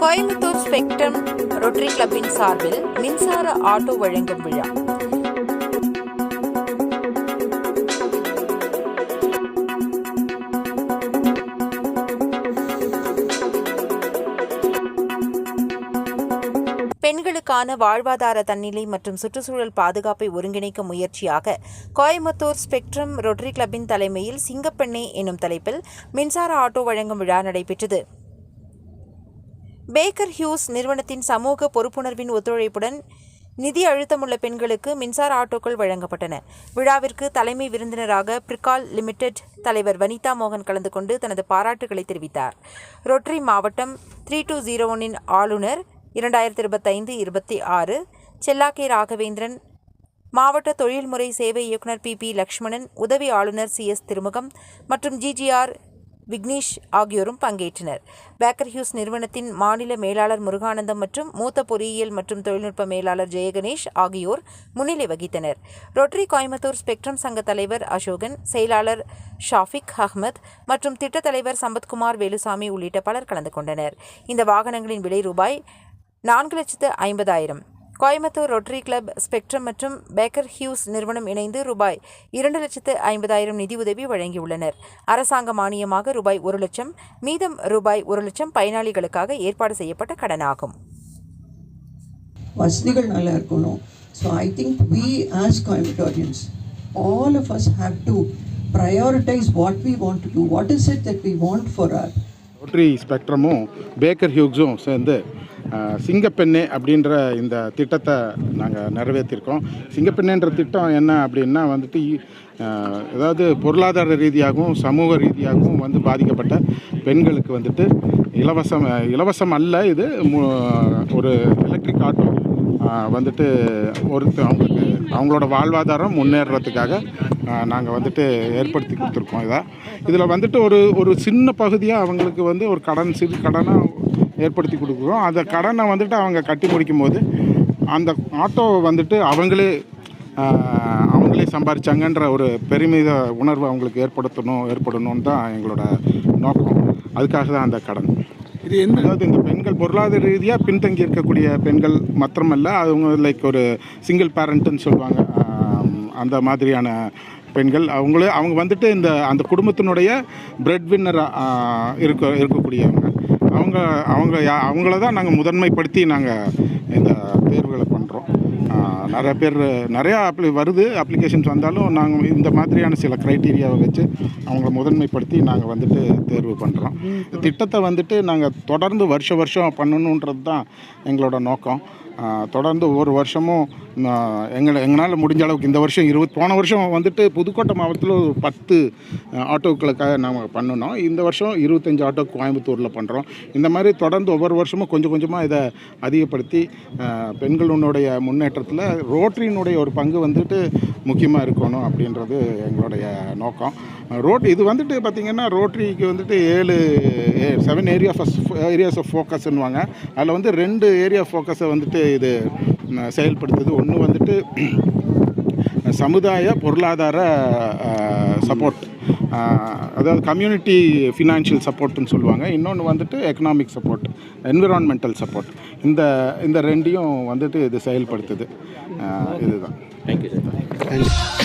Coimbatore spectrum rotary கிளப்பின் சார்பில் மின்சார auto வழங்கும் விழா. பெண்களுக்கான வாழ்வாதார தன்னிலை மற்றும் சுற்றுச்சூழல் பாதுகாப்பை ஒருங்கிணைக்க முயற்சியாக கோயம்புத்தூர் ஸ்பெக்ட்ரம் ரொட்டரி கிளப்பின் தலைமையில் சிங்கப்பெண்ணே எனும் தலைப்பில் மின்சார ஆட்டோ வழங்கும் விழா நடைபெற்றது. பேக்கர் ஹியூஸ் நிறுவனத்தின் சமூக பொறுப்புணர்வின் ஒத்துழைப்புடன் நிதி அழுத்தமுள்ள பெண்களுக்கு மின்சார ஆட்டோக்கள் வழங்கப்பட்டன. விழாவிற்கு தலைமை விருந்தினராக பிரிகால் லிமிடெட் தலைவர் வனிதா மோகன் கலந்து கொண்டு தனது பாராட்டுகளை தெரிவித்தார். ரொட்ரி மாவட்டம் த்ரீ டூ ஜீரோ ஒன்னின் ஆளுநர் இரண்டாயிரத்தி இருபத்தைந்து இருபத்தி ஆறு செல்லாக்கே ராகவேந்திரன் மாவட்ட தொழில்முறை சேவை இயக்குனர் பி பி லக்ஷ்மணன் உதவி ஆளுநர் சி எஸ் திருமுகம் மற்றும் ஜிஜிஆர் விக்னேஷ் ஆகியோரும் பங்கேற்றனர். பேக்கர் ஹியூஸ் நிறுவனத்தின் மாநில மேலாளர் முருகானந்தம் மற்றும் மூத்த பொறியியல் மற்றும் தொழில்நுட்ப மேலாளர் ஜெயகணேஷ் ஆகியோர் முன்னிலை வகித்தனர். ரொட்டரி கோயம்புத்தூர் ஸ்பெக்ட்ரம் சங்க தலைவர் அசோகன் செயலாளர் ஷாஃபிக் அஹ்மத் மற்றும் திட்ட தலைவர் சம்பத்குமார் வேலுசாமி உள்ளிட்ட பலர் கலந்து கொண்டனர். இந்த வாகனங்களின் விலை ரூபாய் நான்கு லட்சத்து ஐம்பதாயிரம். கோயம்புத்தூர் ரொட்டரி கிளப் ஸ்பெக்ட்ரம் மற்றும் பேக்கர் ஹியூஸ் நிறுவனம் இணைந்து ரூபாய் இரண்டு லட்சத்து ஐம்பதாயிரம் நிதியுதவி வழங்கியுள்ளனர். அரசாங்க மானியமாக ரூபாய் ஒரு லட்சம் மீதம் ரூபாய் ஒரு லட்சம் பயனாளிகளுக்காக ஏற்பாடு செய்யப்பட்ட கடனாகும். வசதிகள் நல்லா இருக்கணும். So I think we as Coimbatoreans all of us have to prioritise what we want to do what is it that we want for our rotary ஸ்பெக்ட்ரமும் Baker ஹியூக்ஸும் சேர்ந்து சிங்கப்பெண்ணே அப்படின்ற இந்த திட்டத்தை நாங்கள் நிறைவேற்றிருக்கோம். சிங்கப்பெண்ணேன்ற திட்டம் என்ன அப்படின்னா வந்துட்டு அஹ், அதாவது பொருளாதார ரீதியாகவும் சமூக ரீதியாகவும் வந்து பாதிக்கப்பட்ட பெண்களுக்கு வந்துட்டு இலவசம் இலவசம் அல்ல இது மு- ஒரு எலக்ட்ரிக் ஆட்டோ வந்துட்டு ஒருத்த அவங்களுக்கு அவங்களோட வாழ்வாதாரம் முன்னேறதுக்காக நாங்கள் வந்துட்டு ஏற்படுத்தி கொடுத்துருக்கோம் இதை. இதில் வந்துட்டு ஒரு ஒரு சின்ன பகுதியாக அவங்களுக்கு வந்து ஒரு கடன் சிறு கடனாக ஏற்படுத்தி கொடுக்குறோம். அந்த கடனை வந்துட்டு அவங்க கட்டி முடிக்கும் போது அந்த ஆட்டோவை வந்துட்டு அவங்களே அவங்களே சம்பாரிச்சாங்கன்ற ஒரு பெருமித உணர்வு அவங்களுக்கு ஏற்படுத்தணும் ஏற்படணும்னு தான் எங்களோட நோக்கம். அதுக்காக தான் அந்த கடன். இது என்ன? அதாவது இந்த பெண்கள் பொருளாதார ரீதியாக பின்தங்கி இருக்கக்கூடிய பெண்கள் மாத்திரமல்ல அவங்க லைக் ஒரு சிங்கிள் பேரண்ட்டுன்னு சொல்லுவாங்க. அந்த மாதிரியான பெண்கள் அவங்களே அவங்க வந்துட்டு இந்த அந்த குடும்பத்தினுடைய பிரெட் வின்னராக இருக்க இருக்கக்கூடியவங்க. அவங்க அவங்க யா- அவங்கள தான் நாங்கள் முதன்மைப்படுத்தி நாங்கள் இந்த தேர்வுகளை பண்ணுறோம் நிறைய பேர் நிறையா அப்ளி வருது அப்ளிகேஷன்ஸ் வந்தாலும் நாங்கள் இந்த மாதிரியான சில க்ரைட்டீரியாவை வச்சு அவங்கள முதன்மைப்படுத்தி நாங்கள் வந்துட்டு தேர்வு பண்ணுறோம் திட்டத்தை வந்துட்டு நாங்கள் தொடர்ந்து வருஷ வருஷம் பண்ணணுன்றது தான் எங்களோட நோக்கம். தொடர்ந்து ஒவ்வொரு வருஷமும் எங்களை எங்களால் முடிஞ்ச அளவுக்கு இந்த வருஷம் இருபது போன வருஷம் வந்துட்டு புதுக்கோட்டை மாவட்டத்தில் ஒரு பத்து ஆட்டோக்களுக்காக நாங்கள் பண்ணணும் இந்த வருஷம் இருபத்தஞ்சி ஆட்டோ கோயம்புத்தூரில் பண்ணுறோம் இந்த மாதிரி தொடர்ந்து ஒவ்வொரு வருஷமும் கொஞ்சம் கொஞ்சமாக இதை அதிகப்படுத்தி பெண்களுடைய முன்னேற்றத்தில் ரோட்டரியினுடைய ஒரு பங்கு வந்துட்டு முக்கியமாக இருக்கணும் அப்படின்றது எங்களுடைய நோக்கம். ரோட் இது வந்துட்டு பார்த்திங்கன்னா ரோட்டரிக்கு வந்துட்டு ஏழு seven area first areas of ஃபோக்கஸ்ன்னுவாங்க அதில் வந்து ரெண்டு ஏரியா ஃபோக்கஸை வந்துட்டு இது செயல்படுத்துது. ஒன்று வந்துட்டு சமுதாய பொருளாதார சப்போர்ட் அதாவது கம்யூனிட்டி ஃபினான்ஷியல் சப்போர்ட்னு சொல்லுவாங்க. இன்னொன்று வந்துட்டு எக்கனாமிக் சப்போர்ட் என்விரான்மெண்டல் சப்போர்ட் இந்த இந்த ரெண்டையும் வந்துட்டு இது செயல்படுத்துது. இதுதான். Thank you sir